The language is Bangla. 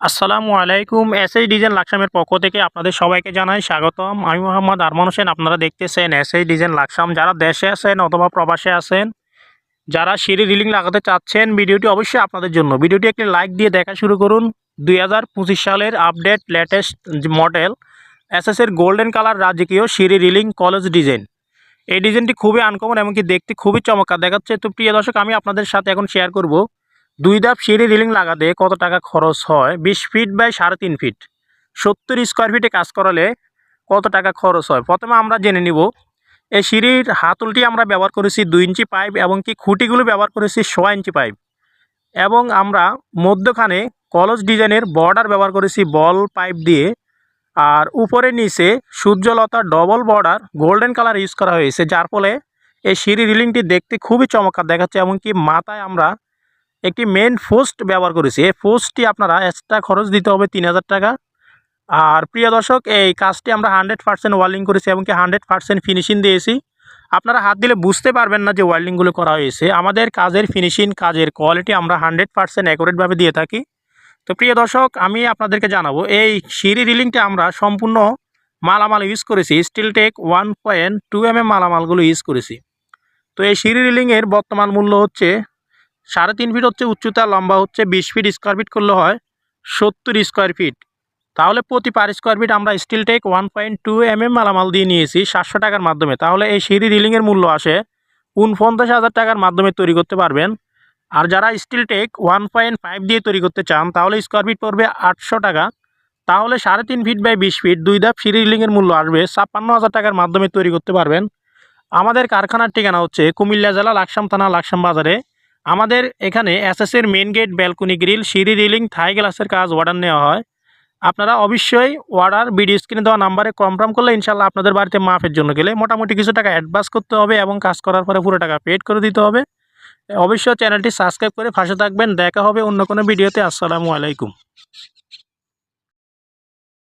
আসসালামু আলাইকুম। এস এইচ ডিজাইন লাকসামের পক্ষ থেকে আপনাদের সবাইকে জানাই স্বাগতম। আমি মোহাম্মদ আরমান হোসেন, আপনারা দেখতেছেন এস এইচ ডিজাইন লাকসাম। যারা দেশে আছেন অথবা প্রবাসে আছেন, যারা সিঁড়ি রিলিং লাগাতে চাচ্ছেন, ভিডিওটি অবশ্যই আপনাদের জন্য। ভিডিওটি একটি লাইক দিয়ে দেখা শুরু করুন। দুই হাজার পঁচিশ সালের আপডেট লেটেস্ট মডেল এস এর গোল্ডেন কালার রাজকীয় সিঁড়ি রিলিং কলেজ ডিজাইন। এই ডিজাইনটি খুবই আনকমন, এমনকি দেখতে খুবই চমৎকার। দেখাচ্ছে তো প্রিয় দর্শক, আমি আপনাদের সাথে এখন শেয়ার করব। দুই ধাপ সিঁড়ি রিলিং লাগাতে কত টাকা খরচ হয়? বিশ ফিট বাই সাড়ে তিন ফিট। সত্তর স্কোয়ার ফিটে কাজ করালে কত টাকা খরচ হয়? প্রথমে আমরা জেনে নিব। এই সিঁড়ির হাতলটি আমরা ব্যবহার করেছি দুই ইঞ্চি পাইপ এবং কি খুঁটিগুলো ব্যবহার করেছি সোয়া ইঞ্চি পাইপ। এবং আমরা মধ্যখানে কলস ডিজাইনের বর্ডার ব্যবহার করেছি বল পাইপ দিয়ে। আর উপরে নিচে সূর্যলতা double border golden colour use করা হয়েছে, যার ফলে এই সিঁড়ি রিলিংটি দেখতে খুবই চমৎকার দেখাচ্ছে এমনকি মাথায় আমরা একটি মেন পোস্ট ব্যবহার করেছি। এই পোস্টটি আপনারা এক্সট্রা খরচ দিতে হবে তিন হাজার টাকা। আর প্রিয় দর্শক, এই কাজটি আমরা হান্ড্রেড পার্সেন্ট ওয়ার্লিং করেছি এবং কি হান্ড্রেড পার্সেন্ট ফিনিশিং দিয়েছি। আপনারা হাত দিলে বুঝতে পারবেন না যে ওয়ার্লিংগুলো করা হয়েছে। আমাদের কাজের ফিনিশিং কাজের কোয়ালিটি আমরা হান্ড্রেড পার্সেন্ট অ্যাকুরেটভাবে দিয়ে থাকি। তো প্রিয় দর্শক, আমি আপনাদেরকে জানাব, এই সিঁড়ি রিলিংটা আমরা সম্পূর্ণ মালামাল ইউজ করেছি। Steel tech one point two M M মালামালগুলো use করেছি। তো এই সিঁড়ি রিলিংয়ের বর্তমান মূল্য হচ্ছে সাড়ে তিন ফিট হচ্ছে উচ্চতা, লম্বা হচ্ছে বিশ ফিট স্কোয়ার ফিট করলে হয় সত্তর স্কোয়ার ফিট তাহলে প্রতি পার স্কোয়ার ফিট আমরা steel tech one point two M M মালামাল দিয়ে নিয়েছি সাতশো টাকার মাধ্যমে। তাহলে এই সিঁড়ি রিলিংয়ের মূল্য আসে উনপঞ্চাশ হাজার টাকার মাধ্যমে তৈরি করতে পারবেন। আর যারা steel tech one point five দিয়ে তৈরি করতে চান, তাহলে স্কোয়ার ফিট পড়বে আটশো টাকা। তাহলে সাড়ে তিন ফিট বাই বিশ ফিট দুই ধাপ সিঁড়ি রিলিংয়ের মূল্য আসবে ছাপ্পান্ন হাজার টাকার মাধ্যমে তৈরি করতে পারবেন। আমাদের কারখানার ঠিকানা হচ্ছে কুমিল্লা জেলা, লাকসাম থানা, লাকসাম বাজারে। আমাদের এখানে এসএসের মেন গেট ব্যালকনি গ্রিল সিঁড়ি রিলিং থাই গ্লাসের কাজ অর্ডার নেওয়া হয়। আপনারা অবশ্যই অর্ডার ভিডিও স্ক্রিনে দেওয়া নাম্বারে কনফার্ম করলে ইনশাল্লাহ আপনাদের বাড়িতে মাফের জন্য গেলে মোটামুটি কিছু টাকা অ্যাডভান্স করতে হবে এবং কাজ করার পরে পুরো টাকা পেড করে দিতে হবে। অবশ্যই চ্যানেলটি সাবস্ক্রাইব করে ফাঁসে থাকবেন। দেখা হবে অন্য কোনো ভিডিওতে আসসালামু আলাইকুম।